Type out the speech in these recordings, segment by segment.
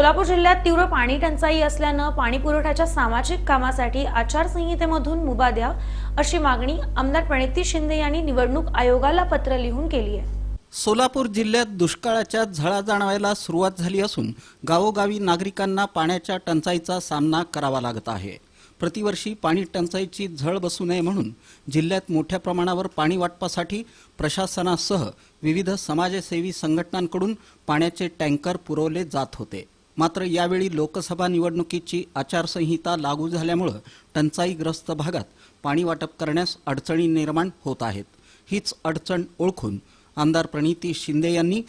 सोलापूर जिल्ह्यात तीव्र पाणी टंचाई असल्यानं पाणी पुरवठ्याच्या सामाजिक कामासाठी आचारसंहितेमधून मुभा द्या अशी मागणी आमदार प्रणिती शिंदे यांनी निवडणूक आयोगाला पत्र लिहून केली आहे. सोलापूर जिल्ह्यात दुष्काळाच्या झळा जाणवायला सुरुवात झाली असून गावोगावी नागरिकांना पाण्याच्या टंचाईचा सामना करावा लागत आहे. प्रतिवर्षी पाणी टंचाईची झळ बसू नये म्हणून जिल्ह्यात मोठ्या प्रमाणावर पाणी वाटपासाठी प्रशासनासह विविध समाजसेवी संघटनांकडून पाण्याचे टँकर पुरवले जात होते. मात्र यावेळी लोकसभा निवडणुकीची आचारसंहिता लागू झाल्यामुळं टंचाईग्रस्त भागात पाणी वाटप करण्यास अडचणी निर्माण होत आहेत. हीच अडचण ओळखून आमदार प्रणिती शिंदे यांनी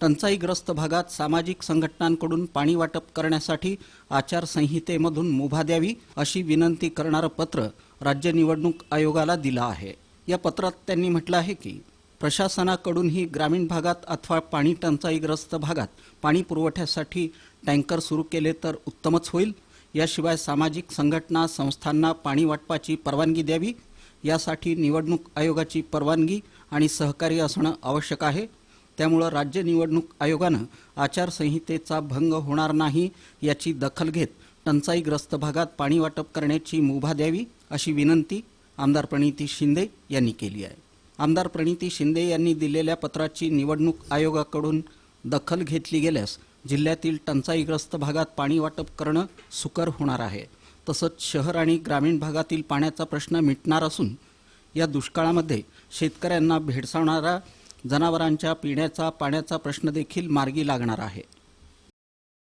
टंचाईग्रस्त भागात सामाजिक संघटनांकडून पाणी वाटप करण्यासाठी आचारसंहितेमधून मुभा द्यावी अशी विनंती करणारं पत्र राज्य निवडणूक आयोगाला दिलं आहे. या पत्रात त्यांनी म्हटलं आहे की प्रशासनाकडूनही ग्रामीण भागात अथवा पाणी टंचाईग्रस्त भागात पाणी पुरवठ्यासाठी टँकर सुरू केले तर उत्तमच होईल. याशिवाय सामाजिक संघटना संस्थांना पाणी वाटपाची परवानगी द्यावी. यासाठी निवडणूक आयोगाची परवानगी आणि सहकार्य असणं आवश्यक आहे. त्यामुळं राज्य निवडणूक आयोगानं आचारसंहितेचा भंग होणार नाही याची दखल घेत टंचाईग्रस्त भागात पाणी वाटप करण्याची मुभा द्यावी अशी विनंती आमदार प्रणिती शिंदे यांनी केली आहे. आमदार प्रणिती शिंदे यांनी दिलेल्या पत्राची निवडणूक आयोगाकडून दखल घेतली गेल्यास जिल्ह्यातील टंचाईग्रस्त भागात पाणी वाटप करणं सुकर होणार आहे. तसंच शहर आणि ग्रामीण भागातील पाण्याचा प्रश्न मिटणार असून या दुष्काळामध्ये शेतकऱ्यांना भेडसावणारा जनावरांच्या पिण्याचा पाण्याचा प्रश्न देखील मार्गी लागणार आहे.